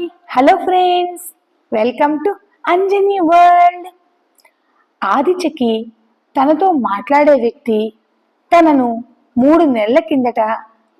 Hi hello friends. Welcome to Anjani world. ఆదిత్యకి తనతో మాట్లాడే వ్యక్తి తనను మూడు నెలల కిందట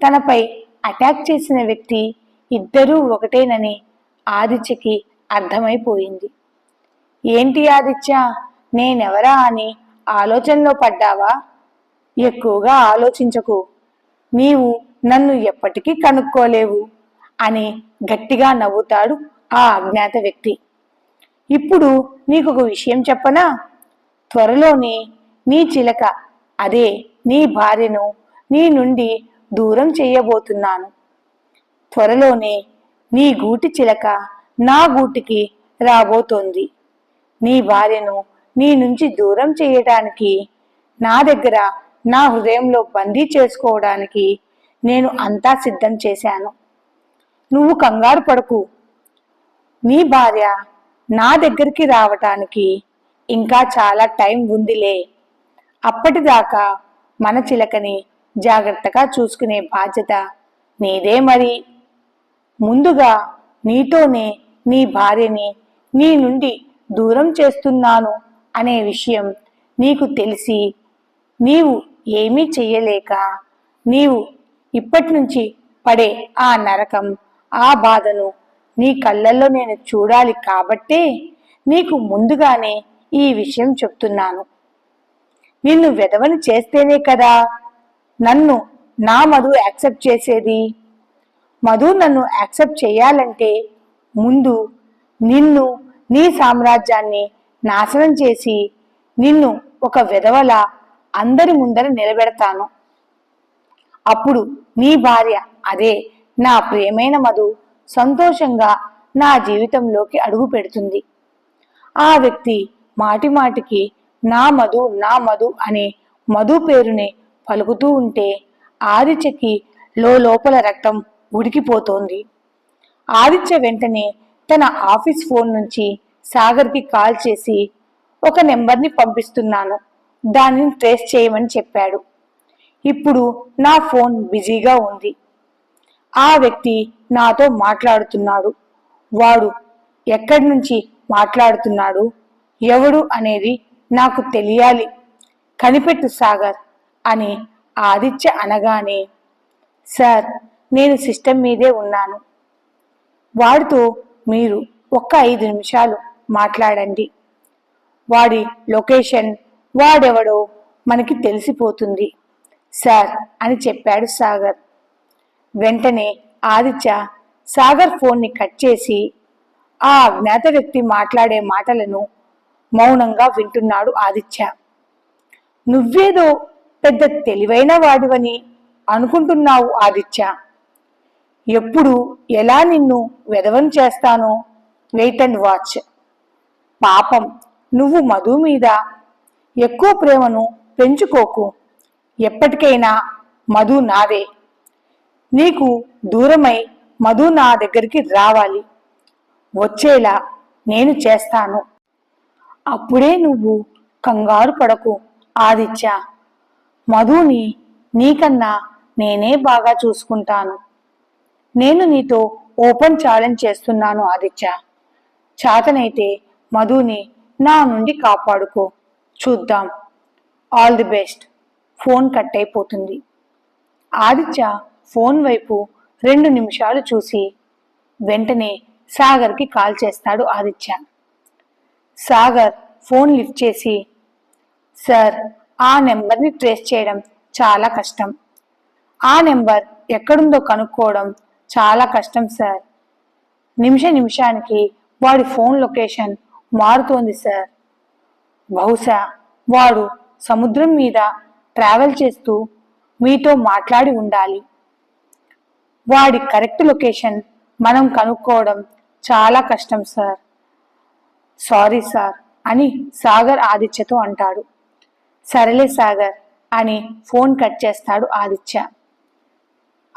తనపై అటాక్ చేసిన వ్యక్తి ఇద్దరూ ఒకటేనని ఆదిత్యకి అర్థమైపోయింది. ఏంటి ఆదిత్య నేనెవరా అని ఆలోచనలో పడ్డావా? ఎక్కువగా ఆలోచించకు. నీవు నన్ను ఎప్పటికీ కనుక్కోలేవు. అని గట్టిగా నవ్వుతాడు ఆ అజ్ఞాత వ్యక్తి. ఇప్పుడు నీకు ఒక విషయం చెప్పనా? త్వరలోనే నీ చిలక అదే నీ భార్యను నీ నుండి దూరం చేయబోతున్నాను. త్వరలోనే నీ గూటి చిలక నా గూటికి రాబోతోంది. నీ భార్యను నీ నుంచి దూరం చేయడానికి నా దగ్గర నా హృదయంలో బందీ చేసుకోవడానికి నేను అంతా సిద్ధం చేశాను. నువ్వు కంగారు పడకు. నీ భార్య నా దగ్గరికి రావటానికి ఇంకా చాలా టైం ఉందిలే. అప్పటిదాకా మన చిలకని జాగ్రత్తగా చూసుకునే బాధ్యత నీదే మరి. ముందుగా నీతోనే నీ భార్యని నీ నుండి దూరం చేస్తున్నాను అనే విషయం నీకు తెలిసి నీవు ఏమీ చెయ్యలేక నీవు ఇప్పటి నుంచి పడే ఆ నరకం ఆ బాధను నీ కళ్ళల్లో నేను చూడాలి కాబట్టే నీకు ముందుగానే ఈ విషయం చెప్తున్నాను. నిన్ను వెధవని చేస్తేనే కదా నన్ను నా మధు యాక్సెప్ట్ చేసేది. మధు నన్ను యాక్సెప్ట్ చేయాలంటే ముందు నిన్ను నీ సామ్రాజ్యాన్ని నాశనం చేసి నిన్ను ఒక విధవల అందరి ముందర నిలబెడతాను. అప్పుడు నీ భార్య అదే నా ప్రియమైన మధు సంతోషంగా నా జీవితంలోకి అడుగు పెడుతుంది. ఆ వ్యక్తి మాటి మాటికి నా మధు నా మధు అనే మధు పేరుని పలుకుతూ ఉంటే ఆదిత్యకి లోపల రక్తం ఉడికిపోతోంది. ఆదిత్య వెంటనే తన ఆఫీస్ ఫోన్ నుంచి సాగర్కి కాల్ చేసి ఒక నెంబర్ని పంపిస్తున్నాను. దానిని ట్రేస్ చేయమని చెప్పాడు. ఇప్పుడు నా ఫోన్ బిజీగా ఉంది. ఆ వ్యక్తి నాతో మాట్లాడుతున్నాడు. వాడు ఎక్కడి నుంచి మాట్లాడుతున్నాడు? ఎవడు అనేది నాకు తెలియాలి. కనిపెట్టు సాగర్ అని ఆదిత్య అనగానే సార్ నేను సిస్టమ్ మీదే ఉన్నాను. వాడితో మీరు ఒక్క ఐదు నిమిషాలు మాట్లాడండి. వాడి లొకేషన్ వాడెవడో మనకి తెలిసిపోతుంది. సార్ అని చెప్పాడు సాగర్. వెంటనే ఆదిత్య సాగర్ ఫోన్ని కట్ చేసి ఆ అజ్ఞాత వ్యక్తి మాట్లాడే మాటలను మౌనంగా వింటున్నాడు ఆదిత్య. నువ్వేదో పెద్ద తెలివైన వాడివని అనుకుంటున్నావు ఆదిత్య. ఎప్పుడు ఎలా నిన్ను వెధవం చేస్తానో వెయిట్ అండ్ వాచ్. పాపం నువ్వు మధు మీద ఎక్కువ ప్రేమను పెంచుకోకు. ఎప్పటికైనా మధు నాదే. నీకు దూరమై మధు నా దగ్గరికి రావాలి. వచ్చేలా నేను చేస్తాను. అప్పుడే నువ్వు కంగారు పడకు ఆదిత్య. మధుని నీకన్నా నేనే బాగా చూసుకుంటాను. నేను నీతో ఓపెన్ ఛాలెంజ్ చేస్తున్నాను ఆదిత్య. చాతనైతే మధుని నా నుండి కాపాడుకో. చూద్దాం. All the best. Phone cut అయిపోతుంది. ఆదిత్య ఫోన్ వైపు రెండు నిమిషాలు చూసి వెంటనే సాగర్కి కాల్ చేస్తాడు ఆదిత్య. సాగర్ ఫోన్ లిఫ్ట్ చేసి సార్ ఆ నెంబర్ని ట్రేస్ చేయడం చాలా కష్టం. ఆ నెంబర్ ఎక్కడుందో కనుక్కోవడం చాలా కష్టం సార్. నిమిష నిమిషానికి వాడి ఫోన్ లొకేషన్ మారుతోంది సార్. బహుశా వాడు సముద్రం మీద ట్రావెల్ చేస్తూ మీతో మాట్లాడి ఉండాలి. వాడి కరెక్ట్ లొకేషన్ మనం కనుక్కోవడం చాలా కష్టం సార్. సారీ సార్ అని సాగర్ ఆదిత్యతో అంటాడు. సరేలే సాగర్ అని ఫోన్ కట్ చేస్తాడు ఆదిత్య.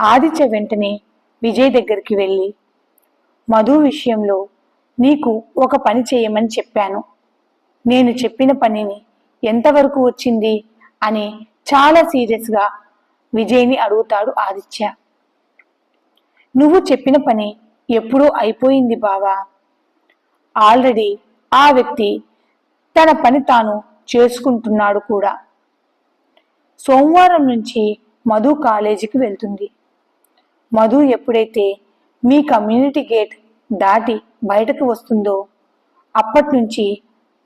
ఆదిత్య వెంటనే విజయ్ దగ్గరికి వెళ్ళి మధు విషయంలో నీకు ఒక పని చేయమని చెప్పాను. నేను చెప్పిన పనిని ఎంతవరకు వచ్చింది అని చాలా సీరియస్గా విజయ్ని అడుగుతాడు ఆదిత్య. నువ్వు చెప్పిన పని ఎప్పుడూ అయిపోయింది బావా. ఆల్రెడీ ఆ వ్యక్తి తన పని తాను చేసుకుంటున్నాడు కూడా. సోమవారం నుంచి మధు కాలేజీకి వెళ్తుంది. మధు ఎప్పుడైతే మీ కమ్యూనిటీ గేట్ దాటి బయటకు వస్తుందో అప్పటి నుంచి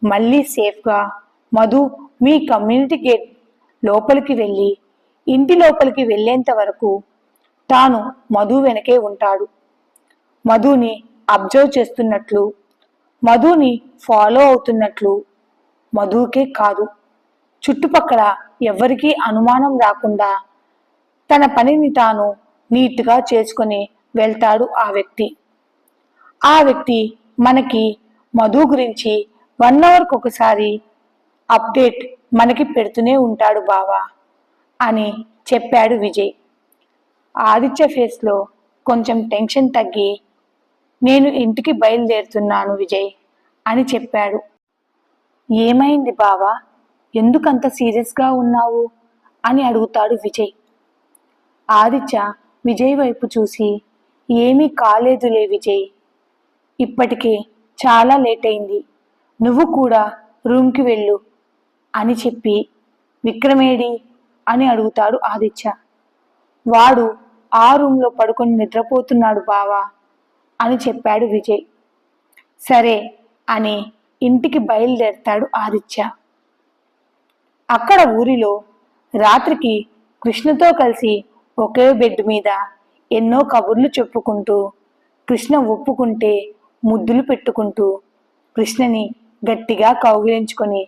మళ్ళీ సేఫ్గా మధు మీ కమ్యూనిటీ గేట్ లోపలికి వెళ్ళి ఇంటి లోపలికి వెళ్ళేంత వరకు తాను మధు వెనకే ఉంటాడు. మధుని అబ్జర్వ్ చేస్తున్నట్లు మధుని ఫాలో అవుతున్నట్లు మధుకే కాదు. చుట్టుపక్కల ఎవ్వరికీ అనుమానం రాకుండా తన పనిని తాను నీట్గా చేసుకొని వెళ్తాడు ఆ వ్యక్తి. ఆ వ్యక్తి మనకి మధు గురించి వన్ అవర్కి ఒకసారి అప్డేట్ మనకి పెడుతూనే ఉంటాడు బావా అని చెప్పాడు విజయ్. ఆదిత్య ఫేస్లో కొంచెం టెన్షన్ తగ్గి నేను ఇంటికి బయలుదేరుతున్నాను విజయ్ అని చెప్పాడు. ఏమైంది బావా? ఎందుకంత సీరియస్గా ఉన్నావు? అని అడుగుతాడు విజయ్. ఆదిత్య విజయ్ వైపు చూసి ఏమీ కాలేదులే విజయ్. ఇప్పటికే చాలా లేట్ అయింది. నువ్వు కూడా రూమ్కి వెళ్ళు అని చెప్పి విక్రమేడి అని అడుగుతాడు ఆదిత్య. వాడు ఆ రూమ్లో పడుకొని నిద్రపోతున్నాడు బావా అని చెప్పాడు విజయ్. సరే అని ఇంటికి బయలుదేరతాడు ఆదిత్య. అక్కడ ఊరిలో రాత్రికి కృష్ణతో కలిసి ఒకే బెడ్ మీద ఎన్నో కబుర్లు చెప్పుకుంటూ కృష్ణ ఒప్పుకుంటే ముద్దులు పెట్టుకుంటూ కృష్ణని గట్టిగా కౌగిలించుకొని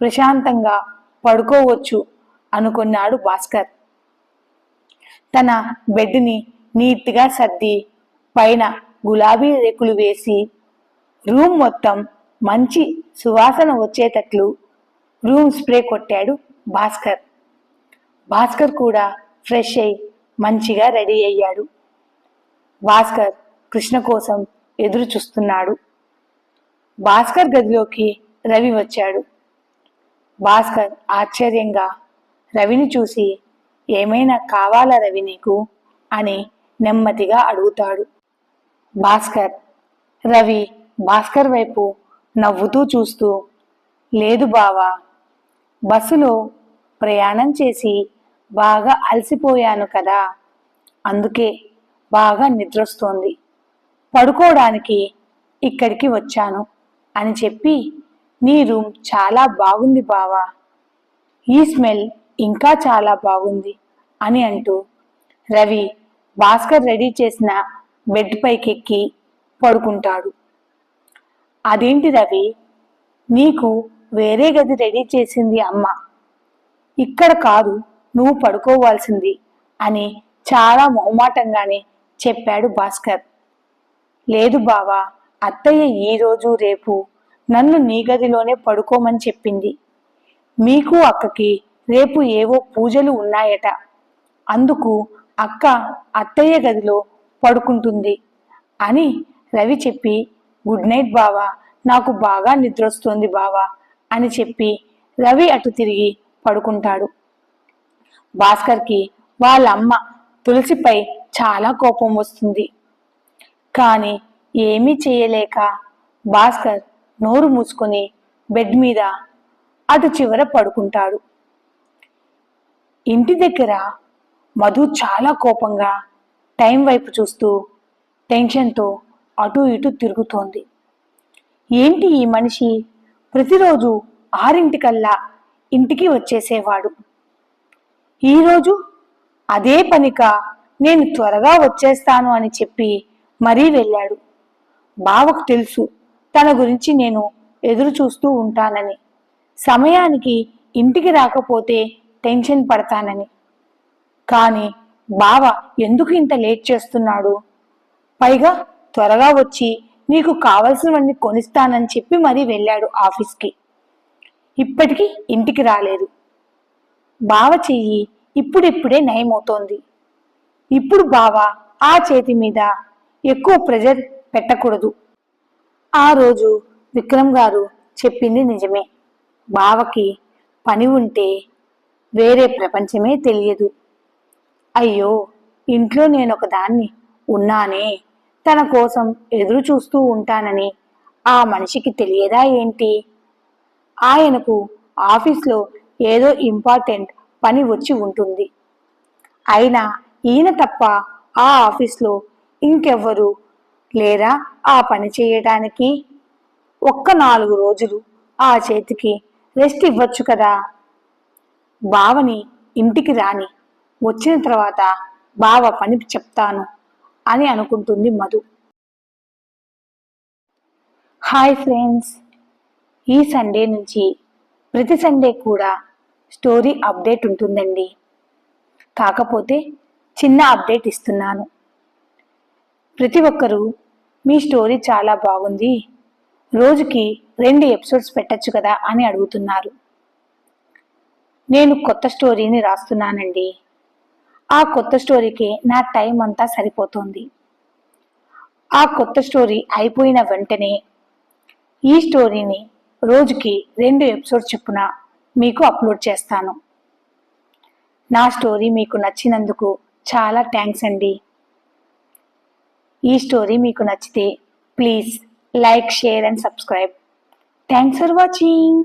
ప్రశాంతంగా పడుకోవచ్చు అనుకున్నాడు భాస్కర్. తన బెడ్ని నీట్గా సర్ది పైన గులాబీ రేకులు వేసి రూమ్ మొత్తం మంచి సువాసన వచ్చేటట్లు రూమ్ స్ప్రే కొట్టాడు భాస్కర్. భాస్కర్ కూడా ఫ్రెష్ అయి మంచిగా రెడీ అయ్యాడు. భాస్కర్ కృష్ణ కోసం ఎదురు చూస్తున్నాడు. భాస్కర్ గదిలోకి రవి వచ్చాడు. భాస్కర్ ఆశ్చర్యంగా రవిని చూసి ఏమైనా కావాలా రవి నీకు? అని నెమ్మదిగా అడుగుతాడు. భాస్కర్ రవి భాస్కర్ వైపు నవ్వుతూ చూస్తూ లేదు బావా బస్సులో ప్రయాణం చేసి బాగా అలసిపోయాను కదా. అందుకే బాగా నిద్రొస్తోంది. పడుకోవడానికి ఇక్కడికి వచ్చాను అని చెప్పి నీ రూమ్ చాలా బాగుంది బావా. ఈ స్మెల్ ఇంకా చాలా బాగుంది. అని అంటూ రవి భాస్కర్ రెడీ చేసిన బెడ్ పైకెక్కి పడుకుంటాడు. అదేంటి రవి? నీకు వేరే గది రెడీ చేసింది అమ్మ. ఇక్కడ కాదు నువ్వు పడుకోవాల్సింది అని చాలా మొహమాటంగానే చెప్పాడు భాస్కర్. లేదు బావా అత్తయ్య ఈ రోజు రేపు నన్ను నీ గదిలోనే పడుకోమని చెప్పింది. మీకు అక్కకి రేపు ఏవో పూజలు ఉన్నాయట. అందుకు అక్క అత్తయ్య గదిలో పడుకుంటుంది అని రవి చెప్పి గుడ్ నైట్ బావా నాకు బాగా నిద్రొస్తోంది బావా అని చెప్పి రవి అటు తిరిగి పడుకుంటాడు. భాస్కర్కి వాళ్ళ అమ్మ తులసిపై చాలా కోపం వస్తుంది. కానీ ఏమీ చేయలేక భాస్కర్ నోరు మూసుకొని బెడ్ మీద అటు చివర పడుకుంటాడు. ఇంటి దగ్గర మధు చాలా కోపంగా టైం వైపు చూస్తూ టెన్షన్తో అటు ఇటు తిరుగుతోంది. ఏంటి ఈ మనిషి? ప్రతిరోజు ఆరింటికల్లా ఇంటికి వచ్చేసేవాడు. ఈరోజు అదే పనిక? నేను త్వరగా వచ్చేస్తాను అని చెప్పి మరీ వెళ్ళాడు. బావకు తెలుసు తన గురించి నేను ఎదురు చూస్తూ ఉంటానని. సమయానికి ఇంటికి రాకపోతే టెన్షన్ పడతానని. కానీ బావ ఎందుకు ఇంత లేట్ చేస్తున్నాడు? పైగా త్వరగా వచ్చి నీకు కావలసినవన్నీ కొనిస్తానని చెప్పి మరీ వెళ్ళాడు ఆఫీస్కి. ఇప్పటికీ ఇంటికి రాలేదు. బావ చెయ్యి ఇప్పుడిప్పుడే నయమవుతోంది. ఇప్పుడు బావ ఆ చేతి మీద ఎక్కువ ప్రెజర్ పెట్టకూడదు. ఆ రోజు విక్రమ్ గారు చెప్పింది నిజమే. బావకి పని ఉంటే వేరే ప్రపంచమే తెలియదు. అయ్యో ఇంట్లో నేను ఒకదాన్ని ఉన్నానే. తన కోసం ఎదురు చూస్తూ ఉంటానని ఆ మనిషికి తెలియదా ఏంటి? ఆయనకు ఆఫీస్లో ఏదో ఇంపార్టెంట్ పని వచ్చి ఉంటుంది. అయినా ఈయన తప్ప ఆ ఆఫీస్లో ఇంకెవ్వరు లేరా ఆ పని చేయటానికి ఒక్క నాలుగు రోజులు ఆ చేతికి రెస్ట్ ఇవ్వచ్చు కదా? బావని ఇంటికి రాని వచ్చిన తర్వాత బావ పని చెప్తాను అని అనుకుంటుంది మధు. హాయ్ ఫ్రెండ్స్ ఈ సండే నుంచి ప్రతి సండే కూడా స్టోరీ అప్డేట్ ఉంటుందండి. కాకపోతే చిన్న అప్డేట్ ఇస్తున్నాను. ప్రతి ఒక్కరూ మీ స్టోరీ చాలా బాగుంది రోజుకి రెండు ఎపిసోడ్స్ పెట్టచ్చు కదా అని అడుగుతున్నారు. నేను కొత్త స్టోరీని రాస్తున్నానండి. ఆ కొత్త స్టోరీకి నా టైం అంతా సరిపోతుంది. ఆ కొత్త స్టోరీ అయిపోయిన వెంటనే ఈ స్టోరీని రోజుకి రెండు ఎపిసోడ్ చొప్పున మీకు అప్లోడ్ చేస్తాను. నా స్టోరీ మీకు నచ్చినందుకు చాలా థ్యాంక్స్ అండి. ఈ స్టోరీ మీకు నచ్చితే please like share and subscribe. Thanks for watching.